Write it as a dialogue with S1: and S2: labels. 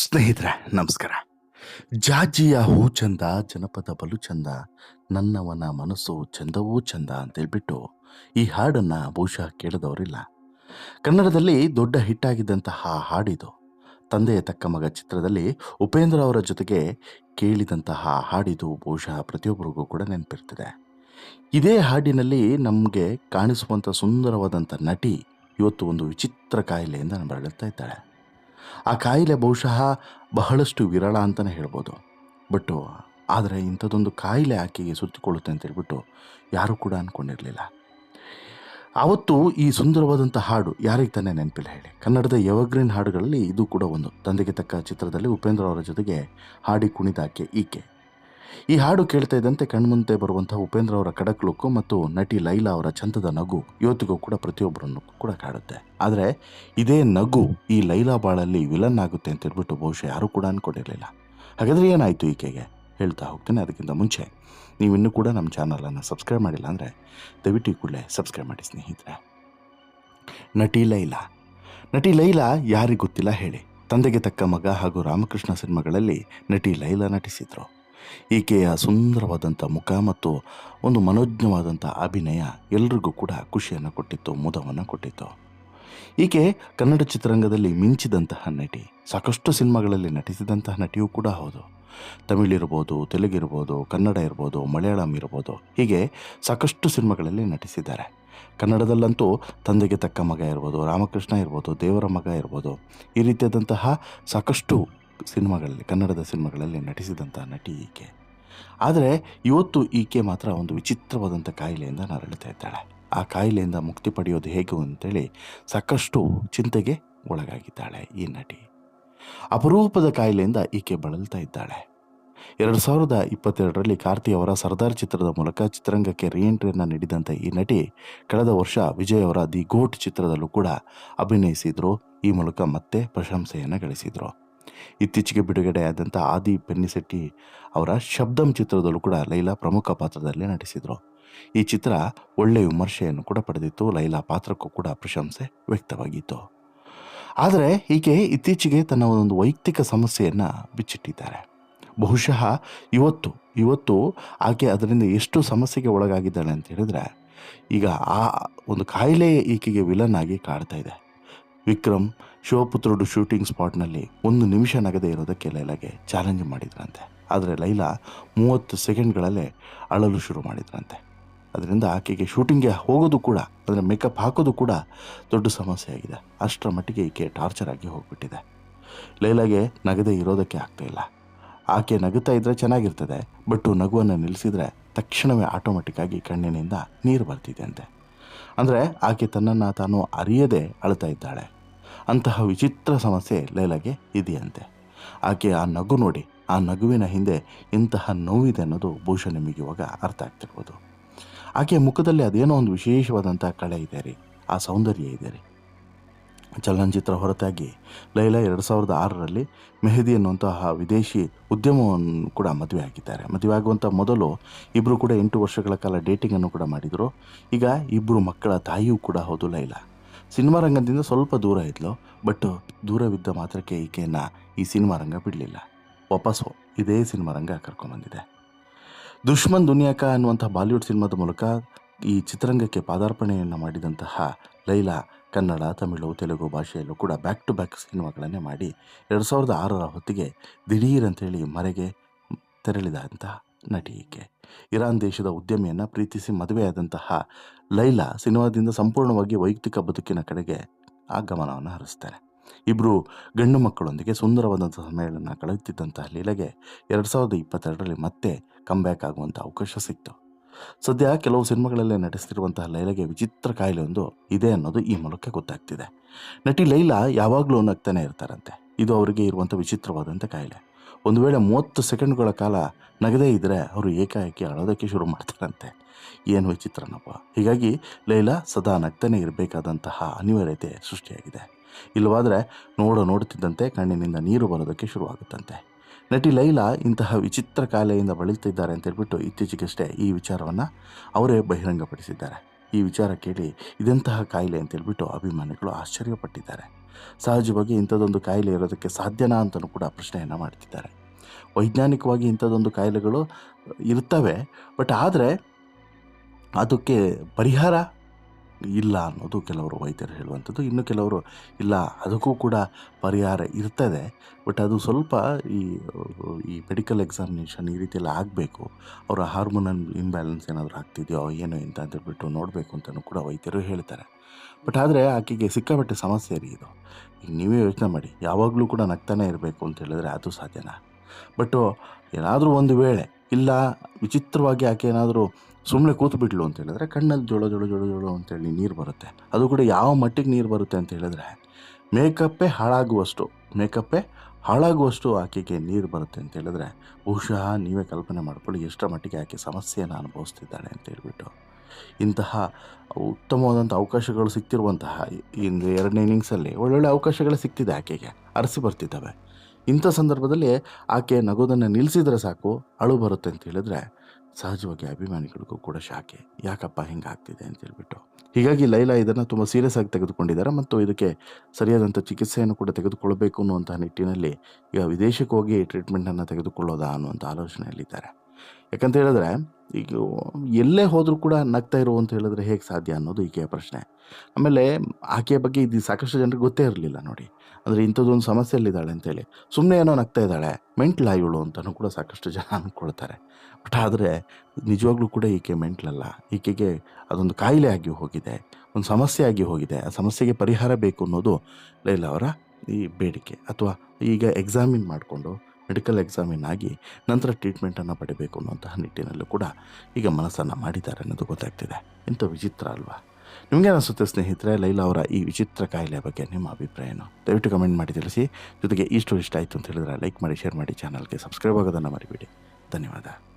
S1: ಸ್ನೇಹಿತರೆ, ನಮಸ್ಕಾರ. ಜಾಜಿಯ ಹೂ ಚಂದ, ಜನಪದ ಬಲು ಚಂದ, ನನ್ನವನ ಮನಸ್ಸು ಚಂದವೂ ಚಂದ ಅಂತೇಳ್ಬಿಟ್ಟು ಈ ಹಾಡನ್ನು ಬಹುಶಃ ಕೇಳಿದವರಿಲ್ಲ. ಕನ್ನಡದಲ್ಲಿ ದೊಡ್ಡ ಹಿಟ್ಟಾಗಿದ್ದಂತಹ ಹಾಡಿದು ತಂದೆಯ ತಕ್ಕ ಮಗ ಚಿತ್ರದಲ್ಲಿ ಉಪೇಂದ್ರ ಅವರ ಜೊತೆಗೆ ಕೇಳಿದಂತಹ ಹಾಡಿದು ಬಹುಶಃ ಪ್ರತಿಯೊಬ್ಬರಿಗೂ ಕೂಡ ನೆನಪಿರ್ತದೆ. ಇದೇ ಹಾಡಿನಲ್ಲಿ ನಮಗೆ ಕಾಣಿಸುವಂಥ ಸುಂದರವಾದಂಥ ನಟಿ, ಇವತ್ತು ಒಂದು ವಿಚಿತ್ರ ಕಾಯಿಲೆಯಿಂದ ಬರಳುತ್ತಾ ಇದ್ದಾಳೆ. ಆ ಕಾಯಿಲೆ ಬಹುಶಃ ಬಹಳಷ್ಟು ವಿರಳ ಅಂತಲೇ ಹೇಳ್ಬೋದು. ಬಟ್ಟು ಆದರೆ ಇಂಥದ್ದೊಂದು ಕಾಯಿಲೆ ಆಕೆಗೆ ಸುತ್ತಿಕೊಳ್ಳುತ್ತೆ ಅಂತ ಹೇಳ್ಬಿಟ್ಟು ಯಾರೂ ಕೂಡ ಅಂದ್ಕೊಂಡಿರಲಿಲ್ಲ ಆವತ್ತು ಈ ಸುಂದರವಾದಂಥ ಹಾಡು ಯಾರಿಗೆ ತಾನೇ ನೆನಪಿಲ್ಲ ಹೇಳಿ. ಕನ್ನಡದ ಎವರ್ಗ್ರೀನ್ ಹಾಡುಗಳಲ್ಲಿ ಇದು ಕೂಡ ಒಂದು. ತಂದೆಗೆ ತಕ್ಕ ಚಿತ್ರದಲ್ಲಿ ಉಪೇಂದ್ರ ಅವರ ಜೊತೆಗೆ ಹಾಡಿ ಕುಣಿದಾಕೆ ಈಕೆ. ಈ ಹಾಡು ಕೇಳ್ತಾ ಇದ್ದಂತೆ ಕಣ್ಮುಂದೆ ಬರುವಂಥ ಉಪೇಂದ್ರ ಅವರ ಕಡಕ್ ಲುಕ್ಕು ಮತ್ತು ನಟಿ ಲೈಲಾ ಅವರ ಚಂದದ ನಗು ಇವತ್ತಿಗೂ ಕೂಡ ಪ್ರತಿಯೊಬ್ಬರನ್ನು ಕೂಡ ಕಾಡುತ್ತೆ. ಆದರೆ ಇದೇ ನಗು ಈ ಲೈಲಾ ಬಾಳಲ್ಲಿ ವಿಲನ್ ಆಗುತ್ತೆ ಅಂತ ಹೇಳ್ಬಿಟ್ಟು ಬಹುಶಃ ಯಾರೂ ಕೂಡ ಅಂದ್ಕೊಂಡಿರಲಿಲ್ಲ ಹಾಗಾದರೆ ಏನಾಯಿತು ಈಕೆಗೆ? ಹೇಳ್ತಾ ಹೋಗ್ತೇನೆ ಅದಕ್ಕಿಂತ ಮುಂಚೆ. ನೀವು ಇನ್ನೂ ಕೂಡ ನಮ್ಮ ಚಾನಲನ್ನು ಸಬ್ಸ್ಕ್ರೈಬ್ ಮಾಡಿಲ್ಲ ಅಂದರೆ ದಯವಿಟ್ಟು ಕೂಡಲೇ ಸಬ್ಸ್ಕ್ರೈಬ್ ಮಾಡಿ ಸ್ನೇಹಿತರೆ. ನಟಿ ಲೈಲಾ. ನಟಿ ಲೈಲಾ ಯಾರಿಗೆ ಗೊತ್ತಿಲ್ಲ ಹೇಳಿ. ತಂದೆಗೆ ತಕ್ಕ ಮಗ ಹಾಗೂ ರಾಮಕೃಷ್ಣ ಸಿನಿಮಾಗಳಲ್ಲಿ ನಟಿ ಲೈಲಾ ನಟಿಸಿದರು. ಈಕೆಯ ಸುಂದರವಾದಂಥ ಮುಖ ಮತ್ತು ಒಂದು ಮನೋಜ್ಞವಾದಂಥ ಅಭಿನಯ ಎಲ್ರಿಗೂ ಕೂಡ ಖುಷಿಯನ್ನು ಕೊಟ್ಟಿತ್ತು, ಮುದವನ್ನು ಕೊಟ್ಟಿತ್ತು. ಈಕೆ ಕನ್ನಡ ಚಿತ್ರರಂಗದಲ್ಲಿ ಮಿಂಚಿದಂತಹ ನಟಿ, ಸಾಕಷ್ಟು ಸಿನಿಮಾಗಳಲ್ಲಿ ನಟಿಸಿದಂತಹ ನಟಿಯೂ ಕೂಡ ಹೌದು. ತಮಿಳ್ ಇರ್ಬೋದು ತೆಲುಗಿರ್ಬೋದು ಕನ್ನಡ ಇರ್ಬೋದು, ಮಲಯಾಳಂ ಇರ್ಬೋದು, ಹೀಗೆ ಸಾಕಷ್ಟು ಸಿನಿಮಾಗಳಲ್ಲಿ ನಟಿಸಿದ್ದಾರೆ. ಕನ್ನಡದಲ್ಲಂತೂ ತಂದೆಗೆ ತಕ್ಕ ಮಗ ಇರ್ಬೋದು, ರಾಮಕೃಷ್ಣ ಇರ್ಬೋದು, ದೇವರ ಮಗ ಇರ್ಬೋದು, ಈ ರೀತಿಯಾದಂತಹ ಸಾಕಷ್ಟು ಸಿನಿಮಾಗಳಲ್ಲಿ, ಕನ್ನಡದ ಸಿನಿಮಾಗಳಲ್ಲಿ ನಟಿಸಿದಂಥ ನಟಿ ಈಕೆ. ಆದರೆ ಇವತ್ತು ಈಕೆ ಮಾತ್ರ ಒಂದು ವಿಚಿತ್ರವಾದಂಥ ಕಾಯಿಲೆಯಿಂದ ನರಳುತ್ತಾ ಇದ್ದಾಳೆ. ಆ ಕಾಯಿಲೆಯಿಂದ ಮುಕ್ತಿ ಪಡೆಯೋದು ಹೇಗೆ ಅಂತೇಳಿ ಸಾಕಷ್ಟು ಚಿಂತೆಗೆ ಒಳಗಾಗಿದ್ದಾಳೆ ಈ ನಟಿ. ಅಪರೂಪದ ಕಾಯಿಲೆಯಿಂದ ಈಕೆ ಬಳಲ್ತಾ ಇದ್ದಾಳೆ. ಎರಡು ಸಾವಿರದ ಇಪ್ಪತ್ತೆರಡರಲ್ಲಿ ಕಾರ್ತಿ ಅವರ ಸರ್ದಾರ್ ಚಿತ್ರದ ಮೂಲಕ ಚಿತ್ರರಂಗಕ್ಕೆ ರಿಎಂಟ್ರಿಯನ್ನು ನೀಡಿದಂಥ ಈ ನಟಿ ಕಳೆದ ವರ್ಷ ವಿಜಯ್ ಅವರ ದಿ ಗೋಟ್ ಚಿತ್ರದಲ್ಲೂ ಕೂಡ ಅಭಿನಯಿಸಿದ್ರು. ಈ ಮೂಲಕ ಮತ್ತೆ ಪ್ರಶಂಸೆಯನ್ನು ಗಳಿಸಿದರು. ಇತ್ತೀಚೆಗೆ ಬಿಡುಗಡೆಯಾದಂಥ ಆದಿ ಪೆನ್ನಿಸೆಟ್ಟಿ ಅವರ ಶಬ್ದಂ ಚಿತ್ರದಲ್ಲೂ ಕೂಡ ಲೈಲಾ ಪ್ರಮುಖ ಪಾತ್ರದಲ್ಲಿ ನಟಿಸಿದರು. ಈ ಚಿತ್ರ ಒಳ್ಳೆಯ ವಿಮರ್ಶೆಯನ್ನು ಕೂಡ ಪಡೆದಿತ್ತು, ಲೈಲಾ ಪಾತ್ರಕ್ಕೂ ಕೂಡ ಪ್ರಶಂಸೆ ವ್ಯಕ್ತವಾಗಿತ್ತು. ಆದರೆ ಈಕೆ ಇತ್ತೀಚೆಗೆ ತನ್ನ ಒಂದು ವೈಯಕ್ತಿಕ ಸಮಸ್ಯೆಯನ್ನು ಬಿಚ್ಚಿಟ್ಟಿದ್ದಾರೆ. ಬಹುಶಃ ಇವತ್ತು ಇವತ್ತು ಆಕೆ ಅದರಿಂದ ಎಷ್ಟು ಸಮಸ್ಯೆಗೆ ಒಳಗಾಗಿದ್ದಾಳೆ ಅಂತ ಹೇಳಿದ್ರೆ, ಈಗ ಆ ಒಂದು ಕಾಯಿಲೆ ಈಕೆಗೆ ವಿಲನ್ ಆಗಿ ಕಾಡ್ತಾ ಇದೆ. ವಿಕ್ರಮ್ ಶಿವಪುತ್ರುಡು ಶೂಟಿಂಗ್ ಸ್ಪಾಟ್ನಲ್ಲಿ ಒಂದು ನಿಮಿಷ ನಗದೆ ಇರೋದಕ್ಕೆ ಲೈಲಾಗೆ ಚಾಲೆಂಜ್ ಮಾಡಿದ್ರಂತೆ. ಆದರೆ ಲೈಲಾ ಮೂವತ್ತು ಸೆಕೆಂಡ್ಗಳಲ್ಲೇ ಅಳಲು ಶುರು ಮಾಡಿದ್ರಂತೆ. ಅದರಿಂದ ಆಕೆಗೆ ಶೂಟಿಂಗ್ಗೆ ಹೋಗೋದು ಕೂಡ, ಅಂದರೆ ಮೇಕಪ್ ಹಾಕೋದು ಕೂಡ ದೊಡ್ಡ ಸಮಸ್ಯೆ ಆಗಿದೆ. ಅಷ್ಟರ ಮಟ್ಟಿಗೆ ಈಕೆ ಟಾರ್ಚರ್ ಆಗಿ ಹೋಗ್ಬಿಟ್ಟಿದೆ. ಲೈಲಾಗೆ ನಗದೆ ಇರೋದಕ್ಕೆ ಆಗ್ತಾಯಿಲ್ಲ ಆಕೆ ನಗುತ್ತಾ ಇದ್ದರೆ ಚೆನ್ನಾಗಿರ್ತದೆ ಬಟ್ ನಗುವನ್ನು ನಿಲ್ಲಿಸಿದರೆ ತಕ್ಷಣವೇ ಆಟೋಮೆಟಿಕ್ಕಾಗಿ ಕಣ್ಣಿನಿಂದ ನೀರು ಬರ್ತಿದೆ ಅಂತೆ. ಅಂದರೆ ಆಕೆ ತನ್ನನ್ನು ತಾನು ಅರಿಯದೆ ಅಳ್ತಾ ಇದ್ದಾಳೆ. ಅಂತಹ ವಿಚಿತ್ರ ಸಮಸ್ಯೆ ಲೈಲಾಗೆ ಇದೆಯಂತೆ. ಆಕೆ ಆ ನಗು ನೋಡಿ, ಆ ನಗುವಿನ ಹಿಂದೆ ಇಂತಹ ನೋವಿದೆ ಅನ್ನೋದು ಭೂಷಣ ನಿಮಗೆ ಇವಾಗ ಅರ್ಥ ಆಗ್ತಿರ್ಬೋದು. ಆಕೆಯ ಮುಖದಲ್ಲಿ ಅದೇನೋ ಒಂದು ವಿಶೇಷವಾದಂಥ ಕಳೆ ಇದೆ ರೀ, ಆ ಸೌಂದರ್ಯ ಇದೆ ರೀ. ಚಲನಚಿತ್ರ ಹೊರತಾಗಿ ಲೈಲಾ ಎರಡು ಸಾವಿರದ ಆರರಲ್ಲಿ ಮೆಹದಿ ಅನ್ನುವಂತಹ ವಿದೇಶಿ ಉದ್ಯಮವನ್ನು ಕೂಡ ಮದುವೆ ಆಗಿದ್ದಾರೆ. ಮದುವೆ ಆಗುವಂಥ ಮೊದಲು ಇಬ್ಬರು ಕೂಡ ಎಂಟು ವರ್ಷಗಳ ಕಾಲ ಡೇಟಿಂಗನ್ನು ಕೂಡ ಮಾಡಿದರು. ಈಗ ಇಬ್ಬರು ಮಕ್ಕಳ ತಾಯಿಯೂ ಕೂಡ ಹೌದು ಲೈಲಾ. ಸಿನಿಮಾ ರಂಗದಿಂದ ಸ್ವಲ್ಪ ದೂರ ಇದ್ಲು, ಬಟ್ ದೂರವಿದ್ದ ಮಾತ್ರಕ್ಕೆ ಈಕೆಯನ್ನು ಈ ಸಿನಿಮಾ ರಂಗ ಬಿಡಲಿಲ್ಲ. ವಾಪಸ್ಸು ಇದೇ ಸಿನಿಮಾ ರಂಗ ಕರ್ಕೊಂಡ್ಬಂದಿದೆ ದುಶ್ಮನ್ ದುನಿಯಾಕ ಅನ್ನುವಂಥ ಬಾಲಿವುಡ್ ಸಿನಿಮಾದ ಮೂಲಕ ಈ ಚಿತ್ರರಂಗಕ್ಕೆ ಪಾದಾರ್ಪಣೆಯನ್ನು ಮಾಡಿದಂತಹ ಲೈಲಾ ಕನ್ನಡ, ತಮಿಳು, ತೆಲುಗು ಭಾಷೆಯಲ್ಲೂ ಕೂಡ ಬ್ಯಾಕ್ ಟು ಬ್ಯಾಕ್ ಸಿನಿಮಾಗಳನ್ನೇ ಮಾಡಿ ಎರಡು ಸಾವಿರದ ಆರರ ಹೊತ್ತಿಗೆ ದಿಢೀರ್ ಅಂತೇಳಿ ಮರೆಗೆ ತೆರಳಿದಂತಹ ನಟಿ ಈಕೆ. ಇರಾನ್ ದೇಶದ ಉದ್ಯಮಿಯನ್ನು ಪ್ರೀತಿಸಿ ಮದುವೆಯಾದಂತಹ ಲೈಲಾ ಸಿನಿಮಾದಿಂದ ಸಂಪೂರ್ಣವಾಗಿ ವೈಯಕ್ತಿಕ ಬದುಕಿನ ಕಡೆಗೆ ಆ ಗಮನವನ್ನು ಹರಿಸ್ತಾರೆ ಇಬ್ಬರು ಗಂಡು ಮಕ್ಕಳೊಂದಿಗೆ ಸುಂದರವಾದಂಥ ಸಮಯಗಳನ್ನು ಕಳೆಯುತ್ತಿದ್ದಂತಹ ಲೀಲೆಗೆ ಎರಡು ಸಾವಿರದ ಇಪ್ಪತ್ತೆರಡರಲ್ಲಿ ಮತ್ತೆ ಕಮ್ಬ್ಯಾಕ್ ಆಗುವಂಥ ಅವಕಾಶ ಸಿಕ್ತು. ಸದ್ಯ ಕೆಲವು ಸಿನಿಮಾಗಳಲ್ಲಿ ನಟಿಸ್ತಿರುವಂತಹ ಲೈಲಾಗೆ ವಿಚಿತ್ರ ಕಾಯಿಲೆ ಒಂದು ಇದೆ ಅನ್ನೋದು ಈ ಮೂಲಕ ಗೊತ್ತಾಗ್ತಿದೆ. ನಟಿ ಲೈಲಾ ಯಾವಾಗಲೂ ನಗ್ತಾನೆ ಇರ್ತಾರಂತೆ. ಇದು ಅವರಿಗೆ ಇರುವಂಥ ವಿಚಿತ್ರವಾದಂಥ ಕಾಯಿಲೆ. ಒಂದು ವೇಳೆ ಮೂವತ್ತು ಸೆಕೆಂಡ್ಗಳ ಕಾಲ ನಗದೇ ಇದ್ದರೆ ಅವರು ಏಕಾಏಕಿ ಅಳೋದಕ್ಕೆ ಶುರು ಮಾಡ್ತಾರಂತೆ. ಏನು ವಿಚಿತ್ರನಪ್ಪ ಹೀಗಾಗಿ ಲೈಲಾ ಸದಾ ನಗ್ತಾನೆ ಇರಬೇಕಾದಂತಹ ಅನಿವಾರ್ಯತೆ ಸೃಷ್ಟಿಯಾಗಿದೆ. ಇಲ್ಲವಾದರೆ ನೋಡ ನೋಡುತ್ತಿದ್ದಂತೆ ಕಣ್ಣಿನಿಂದ ನೀರು ಬರೋದಕ್ಕೆ ಶುರುವಾಗುತ್ತಂತೆ. ನಟಿ ಲೈಲಾ ಇಂತಹ ವಿಚಿತ್ರ ಕಾಯಿಲೆಯಿಂದ ಬಳಲ್ತಿದ್ದಾರೆ ಅಂತ ಹೇಳ್ಬಿಟ್ಟು ಇತ್ತೀಚೆಗಷ್ಟೇ ಈ ವಿಚಾರವನ್ನು ಅವರೇ ಬಹಿರಂಗಪಡಿಸಿದ್ದಾರೆ. ಈ ವಿಚಾರ ಕೇಳಿ ಇದೆಂತಹ ಕಾಯಿಲೆ ಅಂತ ಹೇಳ್ಬಿಟ್ಟು ಅಭಿಮಾನಿಗಳು ಆಶ್ಚರ್ಯಪಟ್ಟಿದ್ದಾರೆ. ಸಹಜವಾಗಿ ಇಂಥದ್ದೊಂದು ಕಾಯಿಲೆ ಇರೋದಕ್ಕೆ ಸಾಧ್ಯನಾ ಅಂತಲೂ ಕೂಡ ಪ್ರಶ್ನೆಯನ್ನು ಮಾಡ್ತಿದ್ದಾರೆ. ವೈಜ್ಞಾನಿಕವಾಗಿ ಇಂಥದ್ದೊಂದು ಕಾಯಿಲೆಗಳು ಇರ್ತವೆ ಬಟ್ ಆದರೆ ಅದಕ್ಕೆ ಪರಿಹಾರ ಇಲ್ಲ ಅನ್ನೋದು ಕೆಲವರು ವೈದ್ಯರು ಹೇಳುವಂಥದ್ದು. ಇನ್ನು ಕೆಲವರು ಇಲ್ಲ, ಅದಕ್ಕೂ ಕೂಡ ಪರಿಹಾರ ಇರ್ತದೆ. ಬಟ್ ಅದು ಸ್ವಲ್ಪ ಈ ಈ ಮೆಡಿಕಲ್ ಎಕ್ಸಾಮಿನೇಷನ್ ಈ ರೀತಿ ಆಗಬೇಕು. ಅವರ ಹಾರ್ಮೋನಲ್ ಇಂಬ್ಯಾಲೆನ್ಸ್ ಏನಾದರೂ ಆಗ್ತಿದೆಯೋ ಏನು ಅಂತ ಅಂತೇಳ್ಬಿಟ್ಟು ನೋಡಬೇಕು ಅಂತಲೂ ಕೂಡ ವೈದ್ಯರು ಹೇಳ್ತಾರೆ. ಬಟ್ ಆದರೆ ಆಕೆಗೆ ಸಿಕ್ಕಾಪಟ್ಟೆ ಸಮಸ್ಯೆ ರೀ ಇದು. ಈಗ ನೀವೇ ಯೋಚನೆ ಮಾಡಿ, ಯಾವಾಗಲೂ ಕೂಡ ನಗ್ತಾನೆ ಇರಬೇಕು ಅಂತ ಹೇಳಿದ್ರೆ ಅದು ಸಾಧ್ಯನಾ? ಬಟ್ಟು ಏನಾದರೂ ಒಂದು ವೇಳೆ, ಇಲ್ಲ, ವಿಚಿತ್ರವಾಗಿ ಆಕೆ ಏನಾದರೂ ಸುಮ್ಮನೆ ಕೂತು ಬಿಟ್ಲು ಅಂತ ಹೇಳಿದ್ರೆ ಕಣ್ಣಲ್ಲಿ ಜೋಳ ಜೋಳ ಜೋಳ ಜೋಳ ಅಂತೇಳಿ ನೀರು ಬರುತ್ತೆ. ಅದು ಕೂಡ ಯಾವ ಮಟ್ಟಿಗೆ ನೀರು ಬರುತ್ತೆ ಅಂತ ಹೇಳಿದ್ರೆ ಮೇಕಪ್ಪೇ ಹಾಳಾಗುವಷ್ಟು ಮೇಕಪ್ಪೇ ಹಾಳಾಗುವಷ್ಟು ಆಕೆಗೆ ನೀರು ಬರುತ್ತೆ ಅಂತ ಹೇಳಿದ್ರೆ ಬಹುಶಃ ನೀವೇ ಕಲ್ಪನೆ ಮಾಡ್ಕೊಳ್ಳಿ ಎಷ್ಟರ ಮಟ್ಟಿಗೆ ಆಕೆ ಸಮಸ್ಯೆಯನ್ನು ಅನುಭವಿಸ್ತಿದ್ದಾಳೆ ಅಂತ ಹೇಳಿಬಿಟ್ಟು. ಇಂತಹ ಉತ್ತಮವಾದಂಥ ಅವಕಾಶಗಳು ಸಿಗ್ತಿರುವಂತಹ ಇಂದು ಎರಡನೇ ಇನ್ನಿಂಗ್ಸಲ್ಲಿ ಒಳ್ಳೊಳ್ಳೆ ಅವಕಾಶಗಳು ಸಿಗ್ತಿದೆ ಆಕೆಗೆ. ಅರಸಿ ಬರ್ತಿದ್ದಾವೆ. ಇಂಥ ಸಂದರ್ಭದಲ್ಲಿ ಆಕೆ ನಗೋದನ್ನು ನಿಲ್ಲಿಸಿದ್ರೆ ಸಾಕು, ಅಳು ಬರುತ್ತೆ ಅಂತ ಹೇಳಿದ್ರೆ ಸಹಜವಾಗಿ ಅಭಿಮಾನಿಗಳಿಗೂ ಕೂಡ ಶಾಕೆ. ಯಾಕಪ್ಪ ಹಿಂಗೆ ಆಗ್ತಿದೆ ಅಂತ ಹೇಳ್ಬಿಟ್ಟು. ಹೀಗಾಗಿ ಲೈಲಾ ಇದನ್ನು ತುಂಬ ಸೀರಿಯಸ್ ಆಗಿ ತೆಗೆದುಕೊಂಡಿದ್ದಾರೆ ಮತ್ತು ಇದಕ್ಕೆ ಸರಿಯಾದಂಥ ಚಿಕಿತ್ಸೆಯನ್ನು ಕೂಡ ತೆಗೆದುಕೊಳ್ಬೇಕು ಅನ್ನುವಂಥ ನಿಟ್ಟಿನಲ್ಲಿ ಈಗ ವಿದೇಶಕ್ಕೆ ಹೋಗಿ ಟ್ರೀಟ್ಮೆಂಟನ್ನು ತೆಗೆದುಕೊಳ್ಳೋದಾ ಅನ್ನುವಂಥ ಆಲೋಚನೆಯಲ್ಲಿದ್ದಾರೆ. ಯಾಕಂತ ಹೇಳಿದ್ರೆ, ಈಗ ಎಲ್ಲೇ ಹೋದರೂ ಕೂಡ ನಗ್ತಾ ಇರು ಅಂತ ಹೇಳಿದ್ರೆ ಹೇಗೆ ಸಾಧ್ಯ ಅನ್ನೋದು ಈಕೆಯ ಪ್ರಶ್ನೆ. ಆಮೇಲೆ ಆಕೆಯ ಬಗ್ಗೆ ಇದು ಸಾಕಷ್ಟು ಜನರಿಗೆ ಗೊತ್ತೇ ಇರಲಿಲ್ಲ ನೋಡಿ. ಅಂದರೆ ಇಂಥದ್ದೊಂದು ಸಮಸ್ಯೆಯಲ್ಲಿದ್ದಾಳೆ ಅಂತೇಳಿ ಸುಮ್ಮನೆ ಏನೋ ನಗ್ತಾ ಇದ್ದಾಳೆ, ಮೆಂಟ್ಲ ಇವಳು ಅಂತಲೂ ಕೂಡ ಸಾಕಷ್ಟು ಜನ ಅಂದ್ಕೊಳ್ತಾರೆ. ಬಟ್ ಆದರೆ ನಿಜವಾಗ್ಲೂ ಕೂಡ ಈಕೆ ಮೆಂಟ್ಲಲ್ಲ ಈಕೆಗೆ ಅದೊಂದು ಕಾಯಿಲೆ ಆಗಿ ಹೋಗಿದೆ, ಒಂದು ಸಮಸ್ಯೆ ಆಗಿ ಹೋಗಿದೆ. ಆ ಸಮಸ್ಯೆಗೆ ಪರಿಹಾರ ಬೇಕು ಅನ್ನೋದು, ಲೈಲ ಅವರ ಈ ಬೇಡಿಕೆ. ಅಥವಾ ಈಗ ಎಕ್ಸಾಮಿನ್ ಮಾಡಿಕೊಂಡು ಮೆಡಿಕಲ್ ಎಕ್ಸಾಮಿನ್ ಆಗಿ ನಂತರ ಟ್ರೀಟ್ಮೆಂಟನ್ನು ಪಡಿಬೇಕು ಅನ್ನುವಂತಹ ನಿಟ್ಟಿನಲ್ಲೂ ಕೂಡ ಈಗ ಮನಸ್ಸನ್ನು ಮಾಡಿದ್ದಾರೆ ಅನ್ನೋದು ಗೊತ್ತಾಗ್ತಿದೆ. ಇಂಥ ವಿಚಿತ್ರ ಅಲ್ವಾ? ನಿಮಗೆ ಅನಿಸುತ್ತೆ ಸ್ನೇಹಿತರೆ, ಲೈಲಾ ಅವರ ಈ ವಿಚಿತ್ರ ಕಾಯಿಲೆ ಬಗ್ಗೆ ನಿಮ್ಮ ಅಭಿಪ್ರಾಯ ಏನು ದಯವಿಟ್ಟು ಕಮೆಂಟ್ ಮಾಡಿ ತಿಳಿಸಿ. ಜೊತೆಗೆ ಈ ಸ್ಟೋರಿ ಇಷ್ಟ ಆಯಿತು ಅಂತ ಹೇಳಿದ್ರೆ ಲೈಕ್ ಮಾಡಿ ಶೇರ್ ಮಾಡಿ ಚಾನಲ್ಗೆ ಸಬ್ಸ್ಕ್ರೈಬ್ ಆಗೋದನ್ನು ಮರಿಬೇಡಿ. ಧನ್ಯವಾದ.